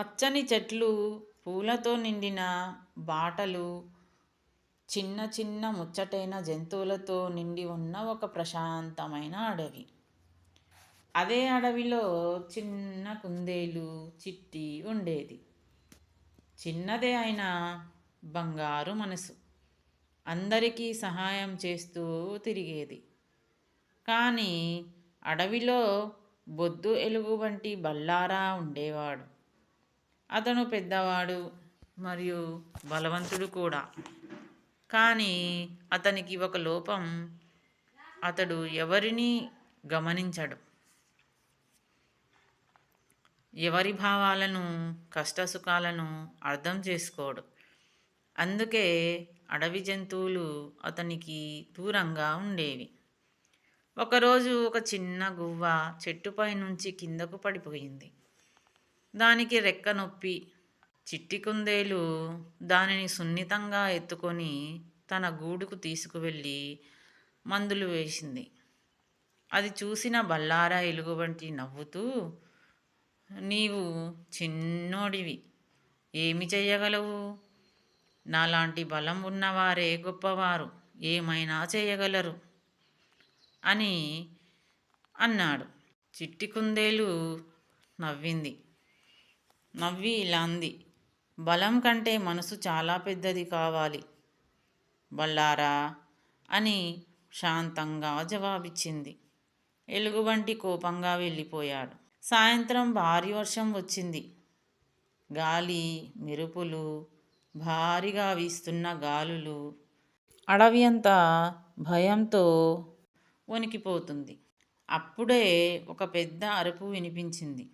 పచ్చని చెట్లు పూలతో నిండిన బాటలు చిన్న చిన్న ముచ్చటైన జంతువులతో నిండి ఉన్న ఒక ప్రశాంతమైన అడవి. అదే అడవిలో చిన్న కుందేలు చిట్టి ఉండేది. చిన్నదే అయిన బంగారు మనసు. అందరికీ సహాయం చేస్తూ తిరిగేది. కానీ అడవిలో బొద్దు ఎలుగు వంటి బల్లారా ఉండేవాడు. అతను పెద్దవాడు మరియు బలవంతుడు కూడా. కానీ అతనికి ఒక లోపం అతడు ఎవరిని గమనించడు. ఎవరి భావాలను కష్టసుఖాలను అర్థం చేసుకోడు. అందుకే అడవి జంతువులు అతనికి దూరంగా ఉండేవి. ఒకరోజు ఒక చిన్న గువ్వ చెట్టుపై నుంచి కిందకు పడిపోయింది. దానికి రెక్క నొప్పి చిట్టి కుందేలు దానిని సున్నితంగా ఎత్తుకొని తన గూడుకు తీసుకువెళ్ళి మందులు వేసింది. అది చూసిన బల్లారా ఎలుగుబంటి నవ్వుతూ నీవు చిన్నోడివి ఏమి చేయగలవు నాలాంటి బలం ఉన్నవారే గొప్పవారు ఏమైనా చేయగలరు అని అన్నాడు. చిట్టి కుందేలు నవ్వింది. నవ్వి ఇలా అంది. బలం కంటే మనసు చాలా పెద్దది కావాలి. బల్లారా అని శాంతంగా జవాబిచ్చింది. ఎలుగుబంటి కోపంగా వెళ్ళిపోయాడు. సాయంత్రం భారీ వర్షం వచ్చింది. గాలి మెరుపులు భారీగా వీస్తున్న గాలులు అడవి అంతా భయంతో వణికిపోతుంది. అప్పుడే ఒక పెద్ద అరుపు వినిపించింది.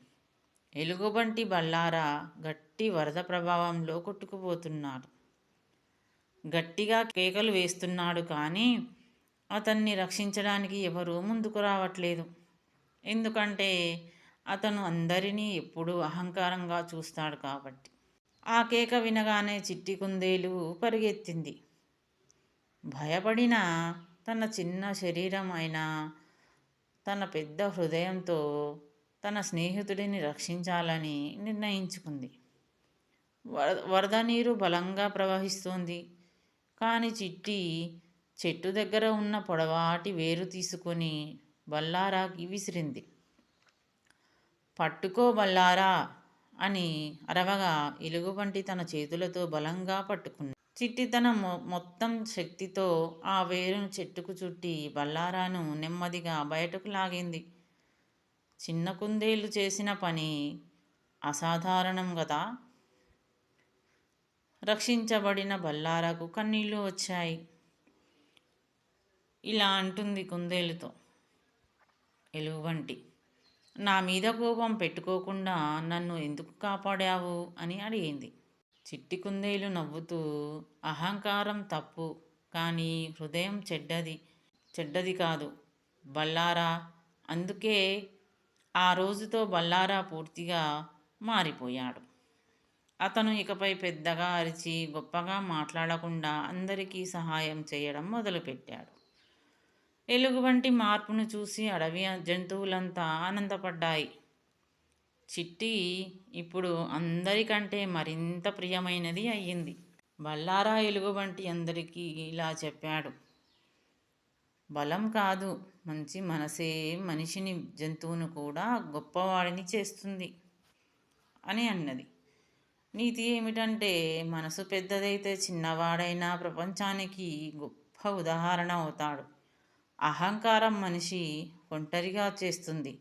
ఎలుగుబంటి బల్లారా గట్టి వరద ప్రభావంలో కొట్టుకుపోతున్నాడు. గట్టిగా కేకలు వేస్తున్నాడు కానీ అతన్ని రక్షించడానికి ఎవరూ ముందుకు రావట్లేదు. ఎందుకంటే అతను అందరినీ ఎప్పుడూ అహంకారంగా చూస్తాడు కాబట్టి. ఆ కేక వినగానే చిట్టి కుందేలు పరిగెత్తింది. భయపడిన తన చిన్న శరీరం అయినా తన పెద్ద హృదయంతో తన స్నేహితుడిని రక్షించాలని నిర్ణయించుకుంది. వరద నీరు బలంగా ప్రవహిస్తోంది. కానీ చిట్టి చెట్టు దగ్గర ఉన్న పొడవాటి వేరు తీసుకొని బల్లారాకి విసిరింది. పట్టుకో బల్లారా అని అరవగా ఎలుగుబంటి తన చేతులతో బలంగా పట్టుకుంది. చిట్టి తన మొత్తం శక్తితో ఆ వేరును చెట్టుకు చుట్టి బల్లారాను నెమ్మదిగా బయటకు లాగింది. చిన్న కుందేలు చేసిన పని అసాధారణం కదా రక్షించబడిన బల్లారాకు కన్నీళ్ళు వచ్చాయి. ఇలా అంటుంది కుందేలుతో. ఎలుగుబంటి నా మీద కోపం పెట్టుకోకుండా నన్ను ఎందుకు కాపాడావు? అని అడిగింది. చిట్టి కుందేలు నవ్వుతూ అహంకారం తప్పు కానీ హృదయం చెడ్డది చెడ్డది కాదు. బల్లారా అందుకే ఆ రోజుతో బల్లారా పూర్తిగా మారిపోయాడు. అతను ఇకపై పెద్దగా అరిచి గొప్పగా మాట్లాడకుండా అందరికీ సహాయం చేయడం మొదలుపెట్టాడు. ఎలుగు వంటి మార్పును చూసి అడవి జంతువులంతా ఆనందపడ్డాయి. చిట్టి ఇప్పుడు అందరికంటే మరింత ప్రియమైనది అయ్యింది. బల్లారా ఎలుగుబంటి అందరికీ ఇలా చెప్పాడు. బలం కాదు మంచి మనసే మనిషిని జంతువును కూడా గొప్పవాడిని చేస్తుంది అని అన్నది. నీతి ఏమిటంటే మనసు పెద్దదైతే చిన్నవాడైనా ప్రపంచానికి గొప్ప ఉదాహరణ అవుతాడు. అహంకారం మనిషి ఒంటరిగా చేస్తుంది.